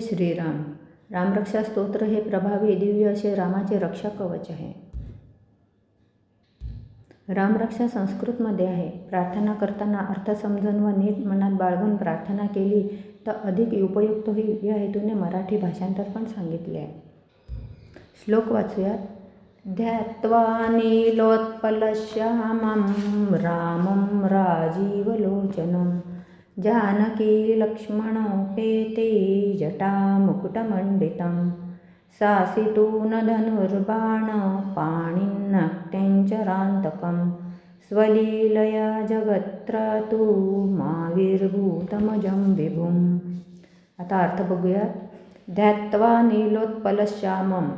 श्रीराम. रामरक्षा स्तोत्र हे प्रभावी दिव्य असे रामाचे रक्षा कवच आहे. रामरक्षा संस्कृतमध्ये आहे. प्रार्थना करताना अर्थ समजून व नीट मनात बाळगून प्रार्थना केली तर अधिक उपयुक्त होईल या हेतूने मराठी भाषांतर पण सांगितले आहे. श्लोक वाचूयात. ध्यात्वा नीलोत्पलश्यामं रामं राजीवलोचनं जानकी लक्ष्मणोपेते जटामुकुटमण्डितं सासितून धनुर्बाण पाणिन्नक्त्यञ्चरान्तकं स्वलीलया जगत्रातु माविर्भूतमजं विभुम्। आता अर्थ बघूयात। ध्यात्वा नीलोत्पलश्यामं।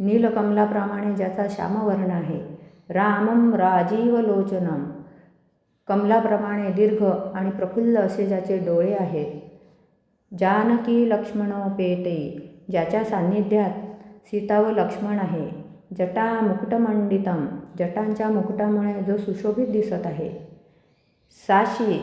नीलकमलाप्रमाणे ज्याचा श्यामवर्ण आहे रामं राजीवलोचनं। कमलाप्रमाणे दीर्घ आणि प्रफुल्ल असे ज्याचे डोळे आहेत. जानकी लक्ष्मण पेटे ज्याच्या सान्निध्यात सीता व लक्ष्मण आहे. जटा मुकुटमंडितम जटांच्या मुकुटामुळे जो सुशोभित दिसत आहे. साशी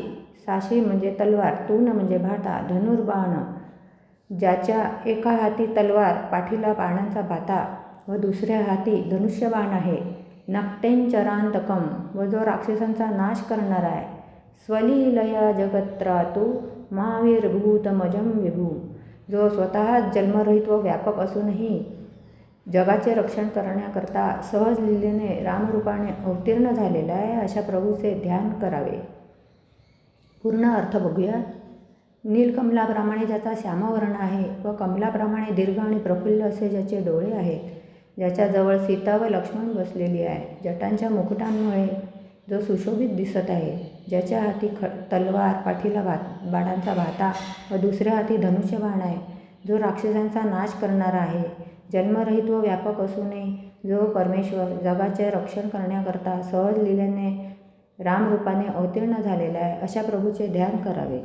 साशी म्हणजे तलवार तून म्हणजे भाता धनुर्बाण ज्याच्या एका हाती तलवार पाठीला बाणांचा भाता व दुसऱ्या हाती धनुष्यबाण आहे. नक्तेंचरांतकम व जो राक्षसांचा नाश करणारा आहे स्वलीलया जगत्रातू महावीरभूतमजम विभू. जो स्वतःच जन्मरहित व व्यापक असूनही जगाचे रक्षण करण्याकरता सहज लिलेने रामरूपाने अवतीर्ण झालेला आहे अशा प्रभूचे ध्यान करावे. पूर्ण अर्थ बघूया. नीलकमलाप्रमाणे ज्याचा श्यामवर्ण आहे व कमलाप्रमाणे दीर्घ आणि प्रफुल्ल असे ज्याचे डोळे आहेत ज्याच्याजवळ सीता व लक्ष्मण बसलेली आहे. जटांच्या मुकुटांमुळे जो सुशोभित दिसत आहे ज्याच्या हाती ख तलवार पाठीला भात बाणांचा भाता व दुसऱ्या हाती धनुष्यबाण आहे जो राक्षसांचा नाश करणारा आहे. जन्मरहित व व्यापक असूनही जो परमेश्वर जगाचे रक्षण करण्याकरता सहज लिल्याने रामरूपाने अवतीर्ण झालेला आहे अशा प्रभूचे ध्यान करावे.